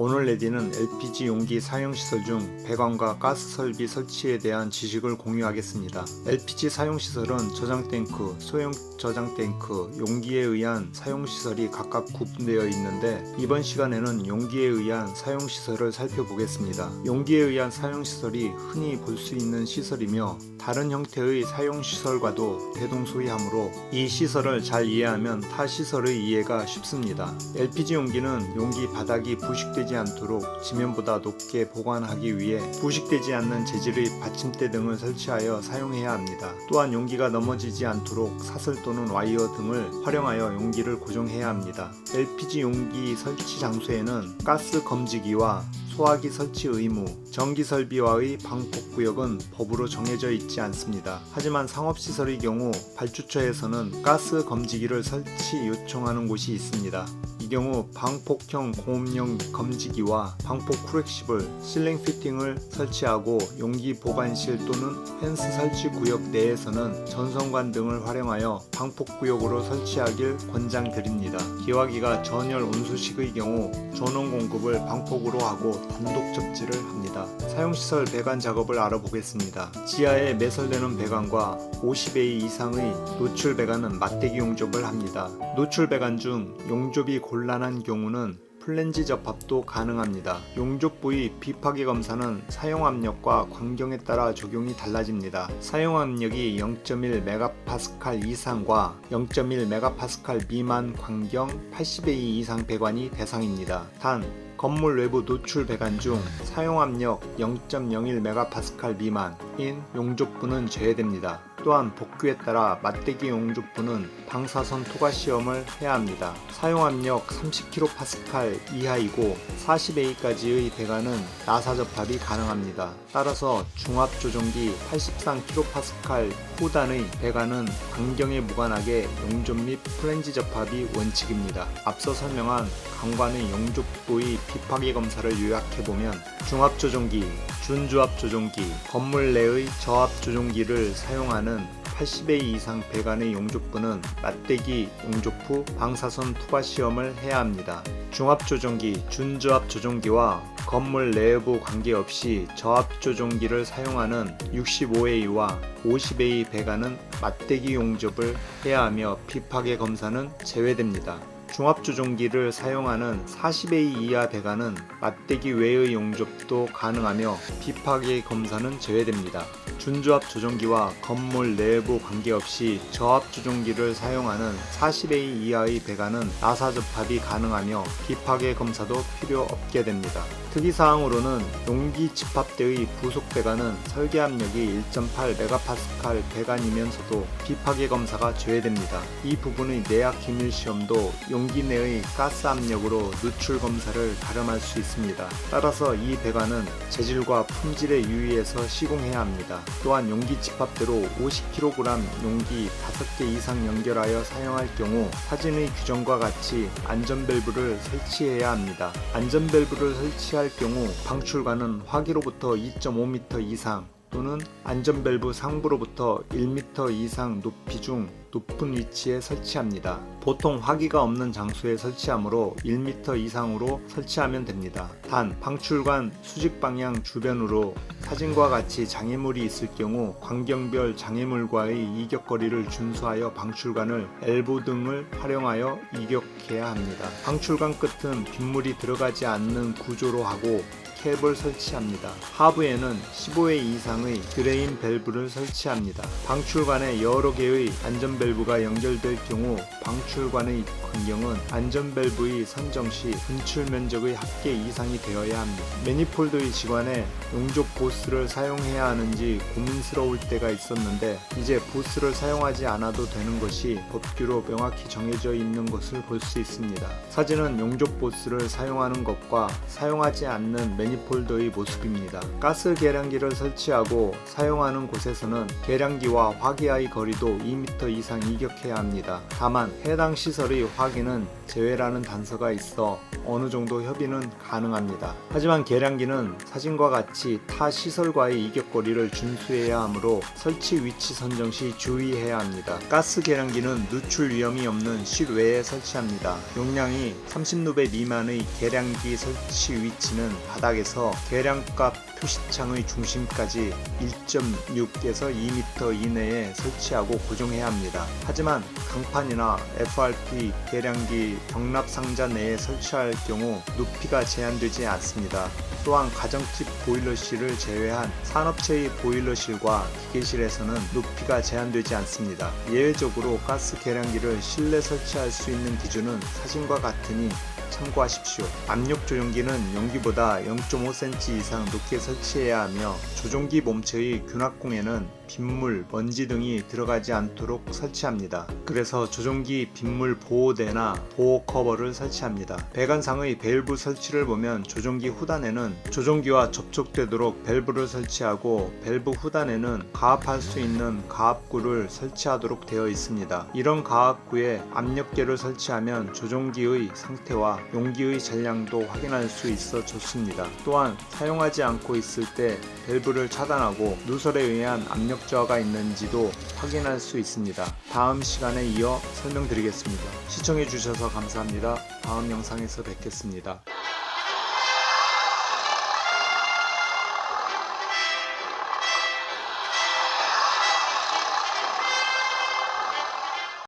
오늘 레디는 LPG 용기 사용 시설 중 배관과 가스 설비 설치에 대한 지식을 공유하겠습니다. LPG 사용 시설은 저장 탱크, 소형 저장 탱크, 용기에 의한 사용 시설이 각각 구분되어 있는데 이번 시간에는 용기에 의한 사용 시설을 살펴보겠습니다. 용기에 의한 사용 시설이 흔히 볼 수 있는 시설이며 다른 형태의 사용 시설과도 대동소이하므로 이 시설을 잘 이해하면 타 시설의 이해가 쉽습니다. LPG 용기는 용기 바닥이 부식되지 않도록 지면보다 높게 보관하기 위해 부식되지 않는 재질의 받침대 등을 설치하여 사용해야 합니다. 또한 용기가 넘어지지 않도록 사슬 또는 와이어 등을 활용하여 용기를 고정해야 합니다. LPG 용기 설치 장소에는 가스 검지기와 소화기 설치 의무, 전기 설비와의 방폭 구역은 법으로 정해져 있지 않습니다. 하지만 상업시설의 경우 발주처에서는 가스 검지기를 설치 요청하는 곳이 있습니다. 이 경우 방폭형 고음용 검지기와 방폭 쿠렉시블, 실링 피팅을 설치하고 용기 보관실 또는 펜스 설치 구역 내에서는 전선관 등을 활용하여 방폭 구역으로 설치하길 권장드립니다. 기화기가 전열 온수식의 경우 전원 공급을 방폭으로 하고 단독 접지를 합니다. 사용시설 배관 작업을 알아보겠습니다. 지하에 매설되는 배관과 50A 이상의 노출 배관은 맞대기 용접을 합니다. 노출 배관 중 용접이 곤란한 경우는 플랜지 접합도 가능합니다. 용접 부위 비파괴 검사는 사용 압력과 광경에 따라 적용이 달라집니다. 사용 압력이 0.1 메가파스칼 이상과 0.1 메가파스칼 미만 광경 80A 이상 배관이 대상입니다. 단 건물 외부 노출 배관 중 사용 압력 0.01 메가파스칼 미만인 용접부는 제외됩니다. 또한 복규에 따라 맞대기 용접부는 방사선 투과 시험을 해야 합니다. 사용 압력 30kPa 이하이고 40A까지의 배관은 나사 접합이 가능합니다. 따라서 중압 조종기 83kPa 후단의 배관은 반경에 무관하게 용접 및 플랜지 접합이 원칙입니다. 앞서 설명한 강관의 용접부의 비파괴 검사를 요약해보면 중압 조종기, 준주압 조종기, 건물 내의 저압 조종기를 사용하는 80A 이상 배관의 용접부는 맞대기 용접 후 방사선 투과 시험을 해야 합니다. 중압 조종기, 준저압 조종기와 건물 내부 관계없이 저압 조종기를 사용하는 65A와 50A 배관은 맞대기 용접을 해야 하며 비파괴 검사는 제외됩니다. 중압 조종기를 사용하는 40A 이하 배관은 맞대기 외의 용접도 가능하며 비파괴 검사는 제외됩니다. 준조압 조종기와 건물 내부 관계없이 저압 조종기를 사용하는 40A 이하의 배관은 나사 접합이 가능하며 비파괴 검사도 필요 없게 됩니다. 특이사항으로는 용기 집합대의 부속 배관은 설계 압력이 1.8 메가파스칼 배관이면서도 비파괴 검사가 제외됩니다. 이 부분의 내약 기밀 시험도 용기 내의 가스 압력으로 누출 검사를 가름할 수 있습니다. 따라서 이 배관은 재질과 품질에 유의해서 시공해야 합니다. 또한 용기 집합대로 50kg 용기 5개 이상 연결하여 사용할 경우 사진의 규정과 같이 안전밸브를 설치해야 합니다. 안전밸브를 설치할 경우 방출관은 화기로부터 2.5m 이상 또는 안전밸브 상부로부터 1m 이상 높이 중 높은 위치에 설치합니다. 보통 화기가 없는 장소에 설치하므로 1m 이상으로 설치하면 됩니다. 단 방출관 수직 방향 주변으로 사진과 같이 장애물이 있을 경우 광경별 장애물과의 이격거리를 준수하여 방출관을 엘보 등을 활용하여 이격해야 합니다. 방출관 끝은 빗물이 들어가지 않는 구조로 하고 캡을 설치합니다. 하부에는 15회 이상의 드레인 밸브를 설치합니다. 방출관에 여러 개의 안전 밸브가 연결될 경우 방출관의 광경은 안전 밸브의 선정 시 분출 면적의 합계 이상이 되어야 합니다. 매니폴드의 지관에 용접 보스를 사용해야 하는지 고민스러울 때가 있었는데 이제 보스를 사용하지 않아도 되는 것이 법규로 명확히 정해져 있는 것을 볼 수 있습니다. 사진은 용접 보스를 사용하는 것과 사용하지 않는 매니폴드의 모습입니다. 가스 계량기를 설치하고 사용하는 곳에서는 계량기와 화기와의 거리도 2m 이상 이격해야 합니다. 다만 해당 시설의 화기는 제외라는 단서가 있어 어느 정도 협의는 가능합니다. 하지만 계량기는 사진과 같이 타 시설과의 이격거리를 준수해야 하므로 설치 위치 선정 시 주의해야 합니다. 가스 계량기는 누출 위험이 없는 실외에 설치합니다. 용량이 30루베 미만의 계량기 설치 위치는 바닥에 서 계량값 표시창의 중심까지 1.6에서 2m 이내에 설치하고 고정해야 합니다. 하지만 강판이나 FRP 계량기 병납 상자 내에 설치할 경우 높이가 제한되지 않습니다. 또한 가정집 보일러실을 제외한 산업체의 보일러실과 기계실에서는 높이가 제한되지 않습니다. 예외적으로 가스 계량기를 실내 설치할 수 있는 기준은 사진과 같으니 참고하십시오. 압력 조종기는 용기보다 0.5cm 이상 높게 설치해야 하며 조종기 몸체의 균합공에는 빗물, 먼지 등이 들어가지 않도록 설치합니다. 그래서 조종기 빗물 보호대나 보호 커버를 설치합니다. 배관상의 밸브 설치를 보면 조종기 후단에는 조종기와 접촉되도록 밸브를 설치하고 밸브 후단에는 가압할 수 있는 가압구를 설치하도록 되어 있습니다. 이런 가압구에 압력계를 설치하면 조종기의 상태와 용기의 잔량도 확인할 수 있어 좋습니다. 또한 사용하지 않고 있을 때 밸브를 차단하고 누설에 의한 압력 저하가 있는지도 확인할 수 있습니다. 다음 시간에 이어 설명드리겠습니다. 시청해주셔서 감사합니다. 다음 영상에서 뵙겠습니다.